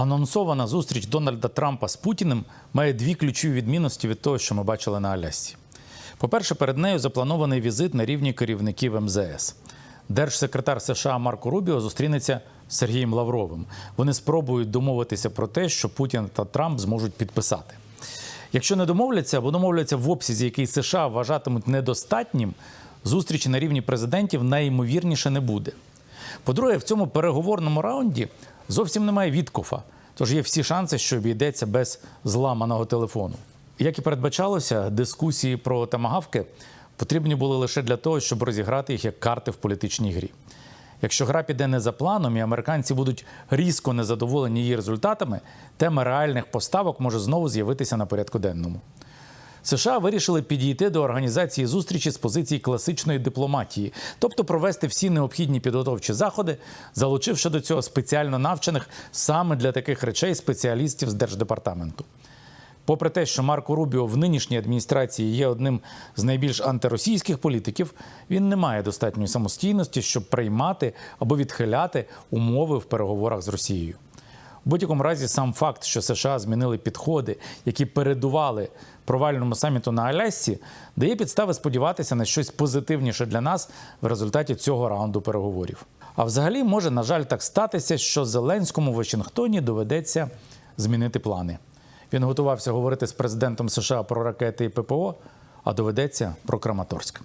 Анонсована зустріч Дональда Трампа з Путіним має дві ключові відмінності від того, що ми бачили на Алясці. По-перше, перед нею запланований візит на рівні керівників МЗС. Держсекретар США Марко Рубіо зустрінеться з Сергієм Лавровим. Вони спробують домовитися про те, що Путін та Трамп зможуть підписати. Якщо не домовляться або домовляться в обсязі, який США вважатимуть недостатнім, зустрічі на рівні президентів найімовірніше не буде. По-друге, в цьому переговорному раунді зовсім немає відкофа, тож є всі шанси, що обійдеться без зламаного телефону. Як і передбачалося, дискусії про тамагавки потрібні були лише для того, щоб розіграти їх як карти в політичній грі. Якщо гра піде не за планом, і американці будуть різко незадоволені її результатами, тема реальних поставок може знову з'явитися на порядку денному. США вирішили підійти до організації зустрічі з позиції класичної дипломатії, тобто провести всі необхідні підготовчі заходи, залучивши до цього спеціально навчених саме для таких речей спеціалістів з держдепартаменту. Попри те, що Марко Рубіо в нинішній адміністрації є одним з найбільш антиросійських політиків, він не має достатньої самостійності, щоб приймати або відхиляти умови в переговорах з Росією. У будь-якому разі, сам факт, що США змінили підходи, які передували провальному саміту на Алясці, дає підстави сподіватися на щось позитивніше для нас в результаті цього раунду переговорів. А взагалі може, на жаль, так статися, що Зеленському в Вашингтоні доведеться змінити плани. Він готувався говорити з президентом США про ракети і ППО, а доведеться про Краматорськ.